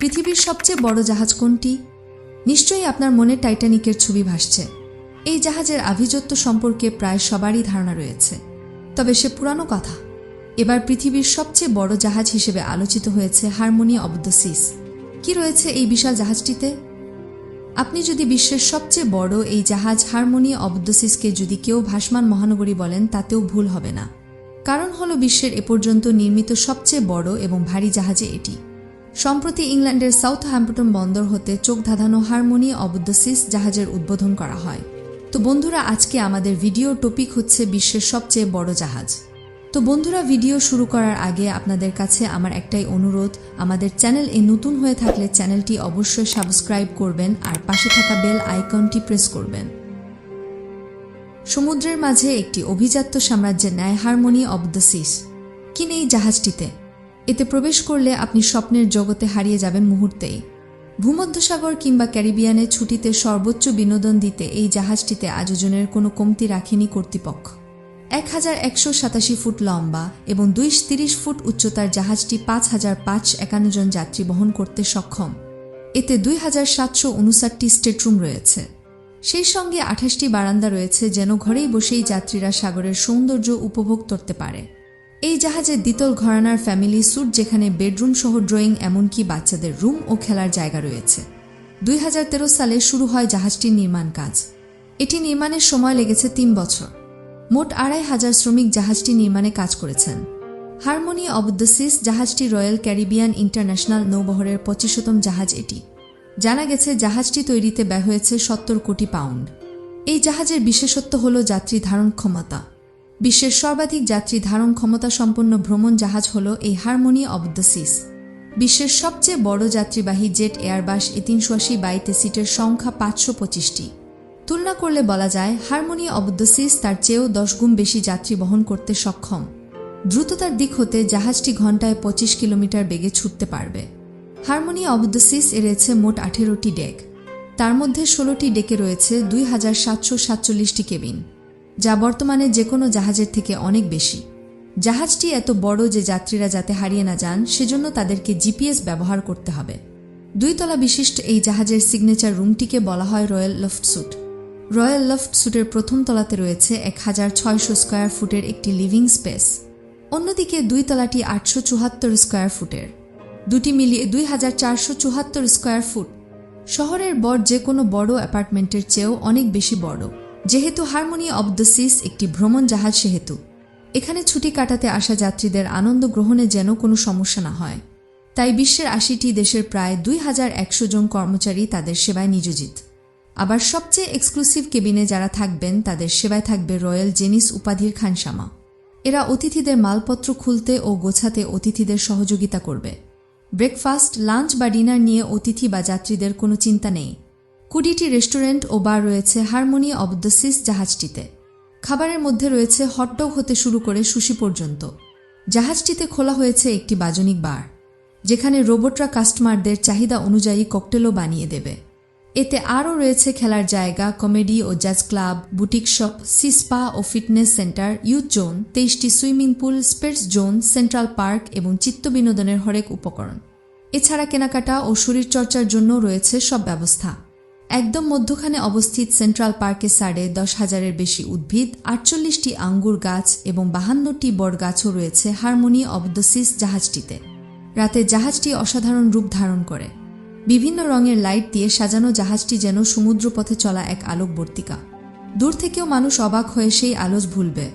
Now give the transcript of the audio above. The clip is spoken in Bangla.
পৃথিবীর সবচেয়ে বড় জাহাজ কোনটি? নিশ্চয়ই আপনার মনে টাইটানিকের ছবি ভাসছে। এই জাহাজের আভিজাত্য সম্পর্কে প্রায় সবারই ধারণা রয়েছে। তবে সে পুরানো কথা। এবার পৃথিবীর সবচেয়ে বড় জাহাজ হিসেবে আলোচিত হয়েছে হারমোনি অব দ্য সিস। কি রয়েছে এই বিশাল জাহাজটিতে? আপনি যদি বিশ্বের সবচেয়ে বড় এই জাহাজ হারমোনি অব দ্য সিসকে যদি কেউ ভাসমান মহানগরী বলেন, তাতেও ভুল হবে না। কারণ হল বিশ্বের এ পর্যন্ত নির্মিত সবচেয়ে বড় এবং ভারী জাহাজে এটি। সম্প্রতি ইংল্যান্ডের সাউথ হ্যাম্পটন বন্দর হতে চোখ ধাঁধানো হারমোনি অব দ্য সিস জাহাজের উদ্বোধন করা হয়। তো বন্ধুরা, আজকে আমাদের ভিডিও টপিক হচ্ছে বিশ্বের সবচেয়ে বড় জাহাজ। তো বন্ধুরা, ভিডিও শুরু করার আগে আপনাদের কাছে আমার একটাই অনুরোধ, আমাদের চ্যানেল এ নতুন হয়ে থাকলে চ্যানেলটি অবশ্যই সাবস্ক্রাইব করবেন আর পাশে থাকা বেল আইকনটি প্রেস করবেন। সমুদ্রের মাঝে একটি অভিজাত্য সাম্রাজ্যের ন্যায় হারমোনি অব দ্য সিস। কিনে এই জাহাজটিতে? এতে প্রবেশ করলে আপনি স্বপ্নের জগতে হারিয়ে যাবেন মুহূর্তেই। ভূমধ্যসাগর কিংবা ক্যারিবিয়ানে ছুটিতে সর্বোচ্চ বিনোদন দিতে এই জাহাজটিতে আয়োজনের কোনো কমতি রাখেনি কর্তৃপক্ষ। এক হাজার একশো সাতাশি ফুট লম্বা এবং দুইশ তিরিশ ফুট উচ্চতার জাহাজটি পাঁচ হাজার পাঁচ একান্ন জন যাত্রী বহন করতে সক্ষম। এতে দুই হাজার সাতশো উনষাটটি স্টেটরুম রয়েছে। সেই সঙ্গে আঠাশটি বারান্দা রয়েছে যেন ঘরেই বসেই যাত্রীরা সাগরের সৌন্দর্য উপভোগ করতে পারে। এই জাহাজে দ্বিতল ঘরানার ফ্যামিলি স্যুট যেখানে বেডরুম সহ ড্রয়িং এমনকি বাচ্চাদের রুম ও খেলার জায়গা রয়েছে। দুই হাজার তেরো সালে শুরু হয় জাহাজটির নির্মাণ কাজ। এটি নির্মাণের সময় লেগেছে তিন বছর। মোট আড়াই হাজার শ্রমিক জাহাজটি নির্মাণে কাজ করেছেন। হারমোনি অব দ্য সিস জাহাজটি রয়্যাল ক্যারিবিয়ান ইন্টারন্যাশনাল নৌবহরের পঁচিশতম জাহাজ এটি। জানা গেছে জাহাজটি তৈরিতে ব্যয় হয়েছে সত্তর কোটি পাউন্ড। এই জাহাজের বিশেষত্ব হল যাত্রী ধারণ ক্ষমতা। বিশ্বের সর্বাধিক যাত্রী ধারণ ক্ষমতা সম্পন্ন ভ্রমণ জাহাজ হল এই হারমোনি অব দ্য সিস। বিশ্বের সবচেয়ে বড় যাত্রীবাহী জেট এয়ারবাস এ তিনশো আশি বাইতে সিটের সংখ্যা পাঁচশো পঁচিশটি। তুলনা করলে বলা যায় হারমোনি অব দ্য সিস তার চেয়েও দশ গুণ বেশি যাত্রী বহন করতে সক্ষম। দ্রুততার দিক হতে জাহাজটি ঘন্টায় পঁচিশ কিলোমিটার বেগে ছুটতে পারবে। হারমোনি অব দ্য সিস এ রয়েছে মোট আঠেরোটি ডেক। তার মধ্যে ষোলোটি ডেকে রয়েছে দুই হাজার সাতশো সাতচল্লিশটি কেবিন। যা বর্তমানে যে কোনো জাহাজের থেকে অনেক বেশি। জাহাজটি এত বড় যে যাত্রীরা যাতে হারিয়ে না যান, সেজন্য তাদেরকে জিপিএস ব্যবহার করতে হবে। দুই তলা বিশিষ্ট এই জাহাজের সিগনেচার রুমটিকে বলা হয় Royal Loft Suite. Royal Loft স্যুটের প্রথম তলাতে রয়েছে এক হাজার ছয়শো স্কোয়ার ফুটের একটি লিভিং স্পেস। অন্যদিকে দুই তলাটি আটশো চুহাত্তর স্কোয়ার ফুটের। দুটি মিলিয়ে দুই হাজার চারশো চুহাত্তর স্কোয়ার ফুট। শহরের বর যে কোনো বড় অ্যাপার্টমেন্টের চেয়েও অনেক বেশি বড়। যেহেতু হারমোনি অব দ্য সিস একটি ভ্রমণ জাহাজ সেহেতু, এখানে ছুটি কাটাতে আসা যাত্রীদের আনন্দ গ্রহণে যেন কোনো সমস্যা না হয়। তাই বিশ্বের আশিটি দেশের প্রায় দুই হাজার একশো জন কর্মচারী তাদের সেবায় নিয়োজিত। আবার সবচেয়ে এক্সক্লুসিভ কেবিনে যারা থাকবেন, তাদের সেবায় থাকবে রয়্যাল জেনিস উপাধির খানসামা। এরা অতিথিদের মালপত্র খুলতে ও গোছাতে অতিথিদের সহযোগিতা করবে। ব্রেকফাস্ট লাঞ্চ বা ডিনার নিয়ে অতিথি বা যাত্রীদের কোনো চিন্তা নেই। কুড়িটি রেস্টুরেন্ট ও বার রয়েছে হারমোনি অব দ্য সিস জাহাজটিতে। খাবারের মধ্যে রয়েছে হটডগ হতে শুরু করে সুশি পর্যন্ত। জাহাজটিতে খোলা হয়েছে একটি বাজনিক বার, যেখানে রোবটরা কাস্টমারদের চাহিদা অনুযায়ী ককটেলও বানিয়ে দেবে। এতে আরও রয়েছে খেলার জায়গা, কমেডি ও jazz club, boutique shop sea spa ও ফিটনেস সেন্টার, ইউথ জোন, তেইশটি swimming pool sports zone, central park এবং চিত্ত বিনোদনের হরেক উপকরণ। এছাড়া কেনাকাটা ও শরীরচর্চার জন্য রয়েছে সব ব্যবস্থা। একদম মধ্যখানে অবস্থিত সেন্ট্রাল পার্কে সাড়ে দশ হাজারের বেশি উদ্ভিদ, আটচল্লিশটি আঙ্গুর গাছ এবং বাহান্নটি বট গাছও রয়েছে হারমোনি অব দ্য সিস জাহাজটিতে। রাতে জাহাজটি অসাধারণ রূপ ধারণ করে। বিভিন্ন রঙের লাইট দিয়ে সাজানো জাহাজটি যেন সমুদ্রপথে চলা এক আলোকবর্তিকা। দূর থেকেও মানুষ অবাক হয়ে সেই আলোচ ভুলবে।